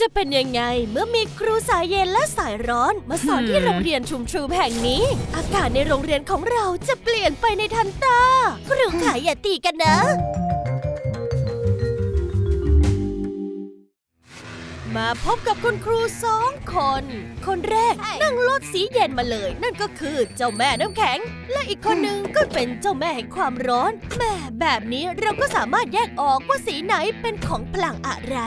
จะเป็นยังไงเมื่อมีครูสายเย็นและสายร้อนมาสอนที่โรงเรียนชุมทรูแห่งนี้ อากาศในโรงเรียนของเราจะเปลี่ยนไปในทันตา ครูขายอย่าตีกันนะ มาพบกับคุณครูสองคน คนแรกนั่งรถสีเย็นมาเลย นั่นก็คือเจ้าแม่น้ำแข็ง และอีกคนหนึ่งก็เป็นเจ้าแม่แห่งความร้อนแม่แบบนี้เราก็สามารถแยกออกว่าสีไหนเป็นของพลังอะไร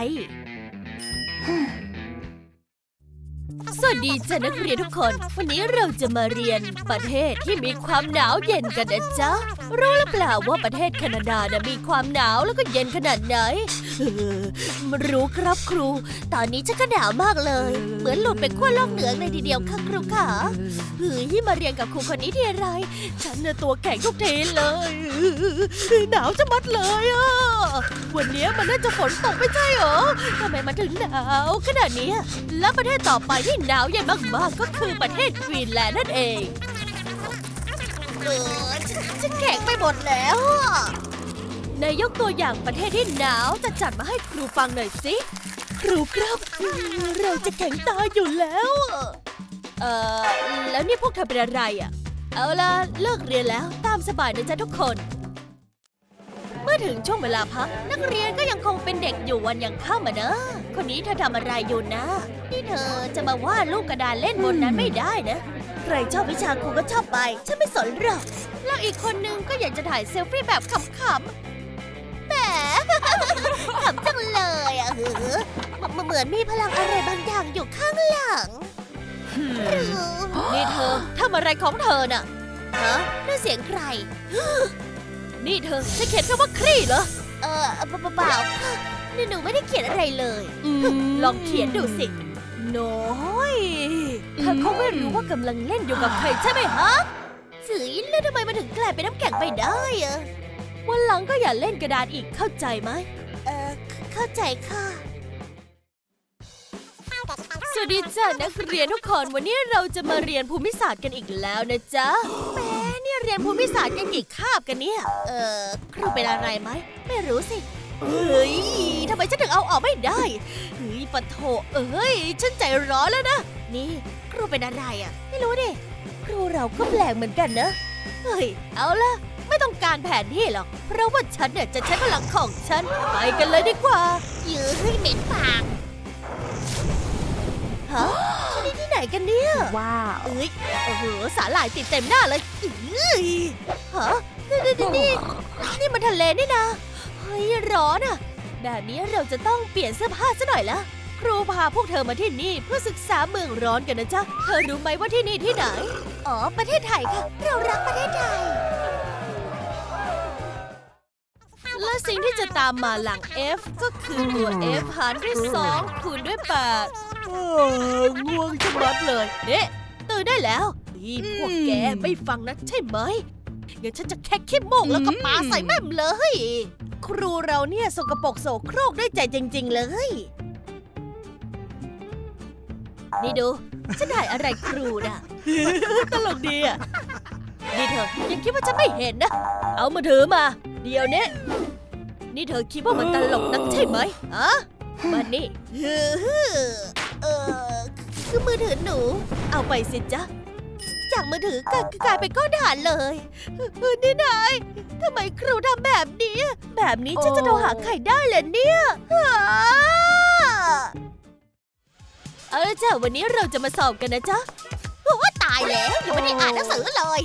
สวัสดีจ้ะนักเรียนทุกคน วันนี้เราจะมาเรียนประเทศที่มีความหนาวเย็นกันนะจ๊ะ รู้หรือเปล่าว่าประเทศแคนาดานะมีความหนาวแล้วก็เย็นขนาดไหน รู้ครับครู ตอนนี้ฉันก็หนาวมากเลย เหมือนหลุดไปขั้วโลกเหนือเลยทีเดียวค่ะครูขาเฮ้ยมาเรียนกับครูคนนี้ทีไร ฉันเน่ะตัวแข็งทุกทีเลย หนาวจะมัดเลยอะ วันนี้มันน่าจะฝนตกไม่ใช่เหรอทำไมมันถึงหนาวขนาดนี้ แล้วประเทศต่อไปที่หนาวเย็นมากๆก็คือประเทศกรีนแลนด์นั่นเองเออฉันแข็งไปหมดแล้ว นายยกตัวอย่างประเทศที่หนาวจะจัดมาให้ครูฟังหน่อยสิ ครูครับ เราจะแข็งตายอยู่แล้ว เออแล้วนี่พวกเธอเป็นอะไรอะ เอาล่ะ เลิกเรียนแล้วตามสบายนะจ๊ะทุกคน เมื่อถึงช่วงเวลาพัก นักเรียนก็ยังคงเป็นเด็กอยู่วันยังค่ำอะนอะคนนี้เธอทำอะไรอยู่นะ นี่เธอจะมาวาดรูปกระดานเล่นบนนั้นไม่ได้นะใครชอบวิชาครูก็ชอบไป ฉันไม่สนหรอก แล้วอีกคนนึงก็อยากจะถ่ายเซลฟี่แบบขำ เลยอะหือมันเหมือนมีพลังอะไรบางอย่างอยู่ข้างหลังนี่เธอทำอะไรของเธอน่ะฮะนั่นเสียงใคร นี่เธอจะเขียนคำว่าครี่เหรอ เออเปล่าเปล่าค่ะนี่หนูไม่ได้เขียนอะไรเลย ลองเขียนดูสิ น้อยเธอคงไม่รู้ว่ากำลังเล่นอยู่กับใครใช่ไหมฮะสือแล้วทำไมมันถึงกลายเป็นน้ำแข็งไปได้อะวันหลังก็อย่าเล่นกระดานอีกเข้าใจไหม เข้าใจค่ะ สวัสดีจ้านักเรียนทุกคนวันนี้เราจะมาเรียนภูมิศาสตร์กันอีกแล้วนะจ๊ะแหม่เนี่ยเรียนภูมิศาสตร์กันกี่คาบกันเนี่ย เออครูเป็นอะไรไหมไม่รู้สิเฮ้ยทำไมฉันถึงเอาออกไม่ได้เฮ้ยปะโถเอ้ยฉันใจร้อนแล้วนะ นี่ ครูเป็นอะไรอะ ไม่รู้ดิครูเราก็แปลกเหมือนกันนะเฮ้ยเอาละ ไม่ต้องการแผนที่หรอก เพราะว่าฉันเนี่ยจะใช้พลังของฉัน ไปกันเลยดีกว่ายื้อให้เหม็นปากฮะที่นี่ที่ไหนกันเนี่ยว้าวเอ้ยโอ้โหสาหร่ายติดเต็มหน้าเลยเอ้ยฮะนี่นี่นี่นี่นี่มันทะเลนี่นะเฮ้ยร้อนอะแบบนี้เราจะต้องเปลี่ยนเสื้อผ้าซะหน่อยละครูพาพวกเธอมาที่นี่เพื่อศึกษาเมืองร้อนกันนะจ๊ะ เธอรู้ไหมว่าที่นี่ที่ไหน อ๋อ ประเทศไทยค่ะ เรารักประเทศไทย และสิ่งที่จะตามมาหลัง F ก็คือตัว F หารด้วย 2 คูณด้วย8เออง่วงชะมัดเลยเอ๊ะตื่นได้แล้วนี่พวกแกไม่ฟังนะใช่ไหมเดี๋ยวฉันจะแค่ขี้โมกแล้วก็ปาใส่แม่มเลย ครูเราเนี่ยสกปรกโสโครกด้วยใจจริง ๆ เลย นี่ดู ฉันถ่ายอะไรครูน่ะ ตลกดีอะ นี่เธอยังคิดว่าจะไม่เห็นนะ เอามาถือมา เดี๋ยวนี้ นี่เธอคิดว่ามันตลกนักใช่ไหมอะมานี่เออคือมือถือหนู เอาไปสิจ๊ะ จากมือถือกลายกลายเป็นก้อนถ่านเลยเออนี่นายทำไมครูทำแบบนี้ แบบนี้ฉันจะโทรหาใครได้เหรอเนี่ยหาเอาละจ้ะวันนี้เราจะมาสอบกันนะจ๊ะโอ้ตายแล้วยังไม่ได้อ่านหนังสือเลย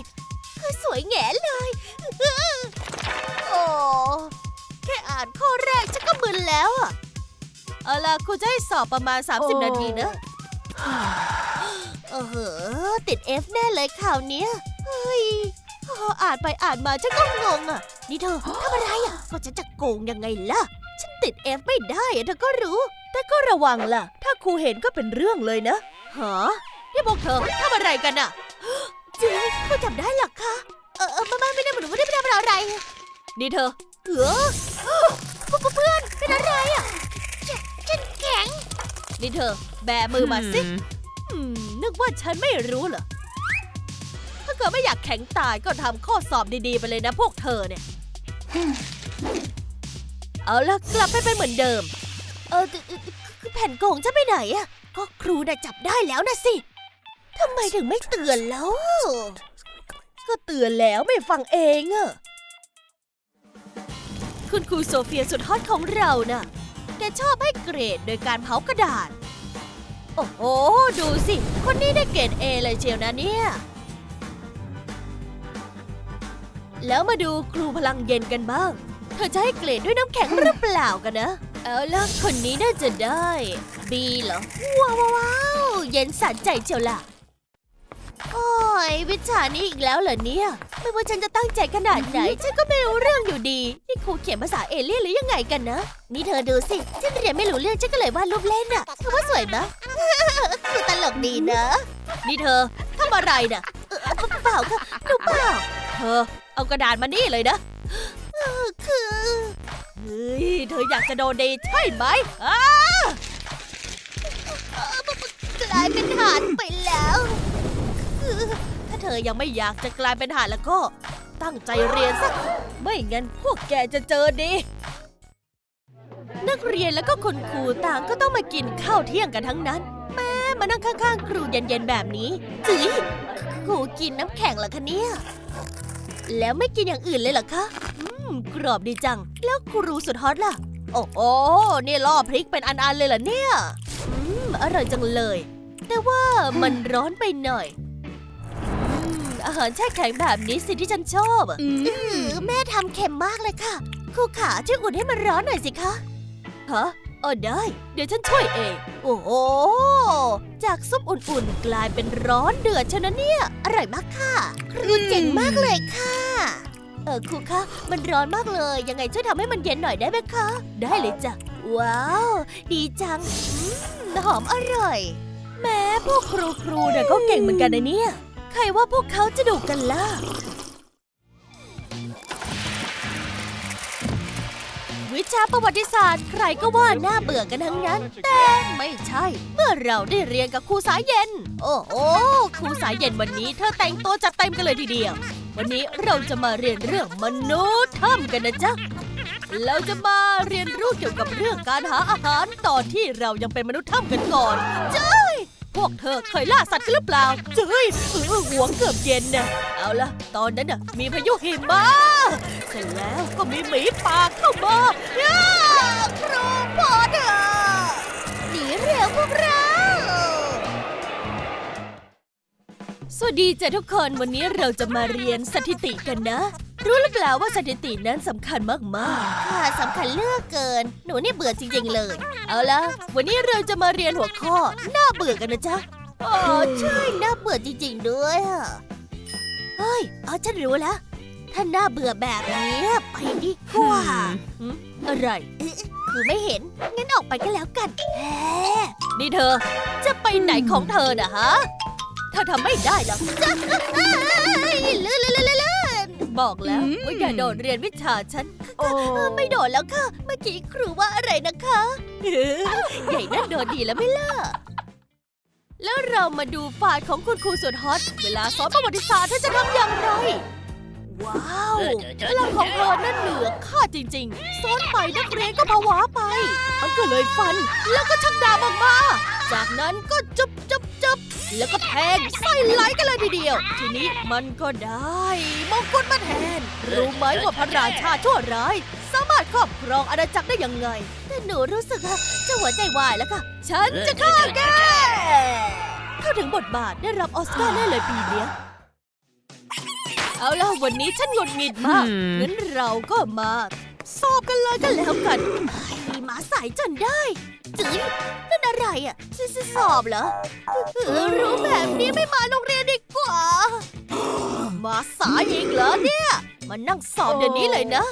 สวยแง่เลย โอ้ แค่อ่านข้อแรกฉันก็มึนแล้วอะเอาล่ะครูจะให้สอบประมาณ 30 นาทีนะเออเหอะติด F แน่เลยข่าวเนี้ยเฮ้ยพออ่านไปอ่านมาฉันก็งงอะ นี่เธอทำอะไรอะ ก็ฉันจะโกงยังไงล่ะ ฉันติด F ไม่ได้อะเธอก็รู้ แต่ก็ระวังล่ะ ถ้าครูเห็นก็เป็นเรื่องเลยนะหานี่พวกเธอทำอะไรกันอะจริงครูจับได้เหรอคะเออเออไม่ไม่ไม่ได้หนูไม่ได้ไม่ได้เป็นอะไร นี่เธอ เออ เพื่อนเป็นอะไรอะฉันฉันแข็ง นี่เธอ แบมือมาสิอืมนึกว่าฉันไม่รู้เหรอ ถ้าเกิดไม่อยากแข็งตายก็ทำข้อสอบดีๆ ไปเลยนะพวกเธอเนี่ย เอาละกลับไปเป็นเหมือนเดิม เออคือคือแผ่นโกงจะไปไหนอะก็ครูน่ะจับได้แล้วนะสิ ทำไมถึงไม่เตือนแล้ว ก็เตือนแล้วไม่ฟังเองอะ คุณครูโซเฟียสุดฮอตของเราน่ะ แกชอบให้เกรดโดยการเผากระดาษ โอ้โห ดูสิ คนนี้ได้เกรดเอเลยเชียวนะเนี่ย แล้วมาดูครูพลังเย็นกันบ้าง เธอจะให้เกรดด้วยน้ำแข็งหรือเปล่ากันนะ เอาล่ะ คนนี้น่าจะได้บีเหรอว้าวว้าวว้าวเย็นสันใจเชียวล่ะ โอ้ยวิชานี้อีกแล้วเหรอเนี่ย ไม่ว่าฉันจะตั้งใจขนาดไหน ฉันก็ไม่รู้เรื่องอยู่ดี นี่ครูเขียนภาษาเอเลี่ยนหรือยังไงกันนะ นี่เธอดูสิ ฉันเรียนไม่รู้เรื่องฉันก็เลยวาดรูปเล่นอะเธอว่าสวยมะครูตลกดีนะ นี่เธอทำอะไรน่ะเออเปล่าค่ะหนูเปล่า เธอ เอากระดาษมานี่เลยนะเออคือเฮ้ยเธออยากจะโดนเดทใช่ไหมอ้ากลายเป็นฐานไปแล้วคือ ถ้าเธอยังไม่อยากจะกลายเป็นฐานแล้วก็ ตั้งใจเรียนสัก ไม่งั้นพวกแกจะเจอดี นักเรียนแล้วก็คุณครูต่างก็ต้องมากินข้าวเที่ยงกันทั้งนั้น แม่มานั่งข้างๆ ครูเย็นๆแบบนี้จืยครูกินน้ำแข็งเหรอคะเนี่ย แล้วไม่กินอย่างอื่นเลยเหรอคะอืมกรอบดีจัง แล้วครูสุดฮอตล่ะ โอ้โหนี่ล่อพริกเป็นอันๆเลยเหรอเนี่ย อืม อร่อยจังเลย แต่ว่ามันร้อนไปหน่อย อืมอาหารแช่แข็งแบบนี้สิที่ฉันชอบอะอือแม่ทำเค็มมากเลยค่ะครูขาช่วยอุ่นให้มันร้อนหน่อยสิคะฮะเออได้ เดี๋ยวฉันช่วยเอง โอ้โห จากซุปอุ่นๆกลายเป็นร้อนเดือดชนะเนี่ย อร่อยมากค่ะ ครูเจ๋งมากเลยค่ะ เออครูคะมันร้อนมากเลย ยังไงช่วยทำให้มันเย็นหน่อยได้ไหมคะ ได้เลยจ้ะ ว้าว ดีจังอืมหอมอร่อย แม้พวกครูครูเนี่ยก็เก่งเหมือนกันนะเนี่ยใครว่าพวกเขาจะดุกันล่ะ วิชาประวัติศาสตร์ใครก็ว่าน่าเบื่อกันทั้งนั้น แต่ไม่ใช่ เมื่อเราได้เรียนกับครูสายเย็น โอ้โหครูสายเย็นวันนี้เธอแต่งตัวจัดเต็มกันเลยทีเดียว วันนี้เราจะมาเรียนเรื่องมนุษย์ถ้ำกันนะจ๊ะเราจะมาเรียนรู้เกี่ยวกับเรื่องการหาอาหารตอนที่เรายังเป็นมนุษย์ถ้ำกันก่อนจ้ย พวกเธอเคยล่าสัตว์กันหรือเปล่าเจ้ยเออหัวเกือบเย็นนะเอาละตอนนั้นน่ะมีพายุหิมะเสร็จแล้วก็มีหมีป่าเข้ามาย่าครูพอเถอะหนีเร็วพวกเราสวัสดีจ้ะทุกคนวันนี้เราจะมาเรียนสถิติกันนะ รู้หรือเปล่าว่าสถิตินั้นสำคัญมากๆค่ะสำคัญเลือกเกิน หนูนี่เบื่อจริง ๆ เลย เอาละวันนี้เราจะมาเรียนหัวข้อน่าเบื่อกันนะจ๊ะอ๋อใช่น่าเบื่อจริง ๆ ด้วยอะเฮ้ยอ๋อฉันรู้แล้วถ้าน่าเบื่อแบบนี้ไปดีกว่าหืมอะไรเอ๊ะคือไม่เห็น งั้นออกไปก็แล้วกันแหมนี่เธอ จะไปไหนของเธอน่ะฮะเธอทำไม่ได้หรอกจะลื่นลื่นลื่นลื่น บอกแล้วว่าอย่าโดดเรียนวิชาฉันโอ้เออไม่โดดแล้วค่ะ เมื่อกี้ครูว่าอะไรนะคะเออใหญ่นั่นโดดดีแล้วไม่ล่ะ แล้วเรามาดูฝ่ายของคุณครูสุดฮอต เวลาสอนประวัติศาสตร์เธอจะทำอย่างไร ว้าวพลังของเธอนั่นเหนือค่าจริงๆสอนไปนักเรียนก็ผวาไปมันก็เลยฟัน แล้วก็ชักดาบออกมา จากนั้นก็จุบจุบจุบ แล้วก็แทงไส้ไหลกันเลยทีเดียว ทีนี้มันก็ได้มงกุฎมาแทน รู้ไหมว่าพระราชาชั่วร้าย สามารถครอบครองอาณาจักรได้ยังไง แต่หนูรู้สึกว่าจะหัวใจวายแล้วค่ะ ฉันจะฆ่าแกเข้าถึงบทบาทได้รับออสการ์แน่เลยปีเนี้ยเอาล่ะวันนี้ฉันหงุดหงิดมากอืมงั้นเราก็มา สอบกันเลยกันแล้วกันไอ้หมาสายจนได้จื้ยนั่นอะไรอะสสสอบเหรอเออรู้แบบนี้ไม่มาโรงเรียนดีกว่า มาสายอีกเหรอเนี่ย มานั่งสอบเดี๋ยวนี้เลยนะ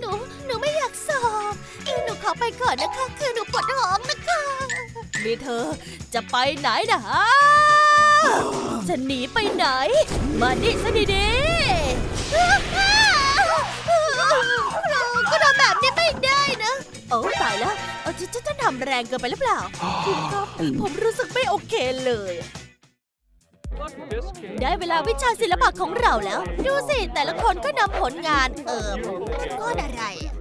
หนู หนูไม่อยากสอบเออหนูขอไปก่อนนะคะ คือหนูปวดท้องนะคะนี่เธอจะไปไหนนะฮะจะหนีไปไหน มาดิซะดีๆเราก็ทำ แบบนี้ไม่ได้นะ โอ้ตายแล้วเออฉันฉันจะทำแรงเกินไปหรือเปล่าคุณครับผมรู้สึกไม่โอเคเลย ได้เวลาวิชาศิลปะของเราแล้ว ดูสิ แต่ละคนก็นำผลงาน เอิมมันก้อนอะไรอะ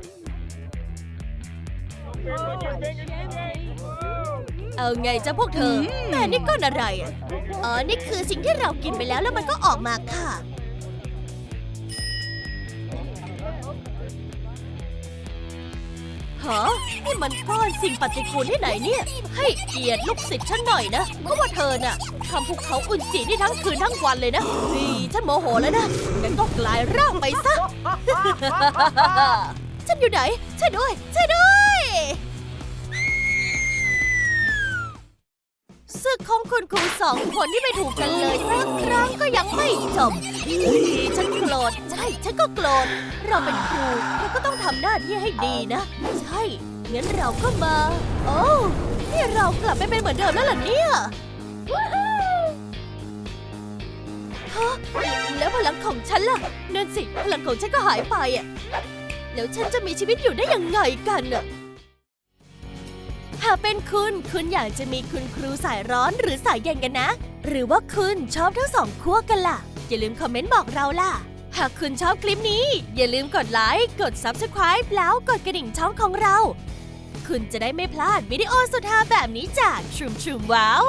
เอาไงจ้ะพวกเธอแม่นี่ก้อนอะไรอะอ๋อนี่คือสิ่งที่เรากินไปแล้วแล้วมันก็ออกมาค่ะ ฮะนี่มันก้อนสิ่งปฏิกูลที่ไหนเนี่ย ให้เกียรติลูกศิษย์ฉันหน่อยนะเพราะว่าเธอน่ะทำภูเขาอุ่นจินี่ทั้งคืนทั้งวันเลยนะเฮ้ยฉันโมโหแล้วนะงั้นก็กลายร่างไปซะ ฉันอยู่ไหนช่วยด้วยช่วยด้วยศึกของคุณครูสองคนที่ไม่ถูกกันเลยสักครั้งก็ยังไม่จบฉัน ธ ใช่ ฉันก็โกรธ เราเป็นครูเราก็ต้องทำหน้าที่ให้ดีนะ ใช่ งั้นเราก็มา โอ้นี่เรากลับไปเป็นเหมือนเดิมแล้วเหรอเนี่ยฮะแล้วพลังของฉันล่ะ นั่นสิ พลังของฉันก็หายไปอะ แล้วฉันจะมีชีวิตอยู่ได้ยังไงกันน่ะหากเป็นคุณ คุณอยากจะมีคุณครูสายร้อนหรือสายเย็นกันนะ หรือว่าคุณชอบทั้งสองขั้วกันล่ะ อย่าลืมคอมเมนต์บอกเราล่ะ หากคุณชอบคลิปนี้ อย่าลืมกดไลค์ กด Subscribe แล้วกดกระดิ่งช่องของเรา คุณจะได้ไม่พลาดวิดีโอสุดฮาแบบนี้จากชุมชุมว้าว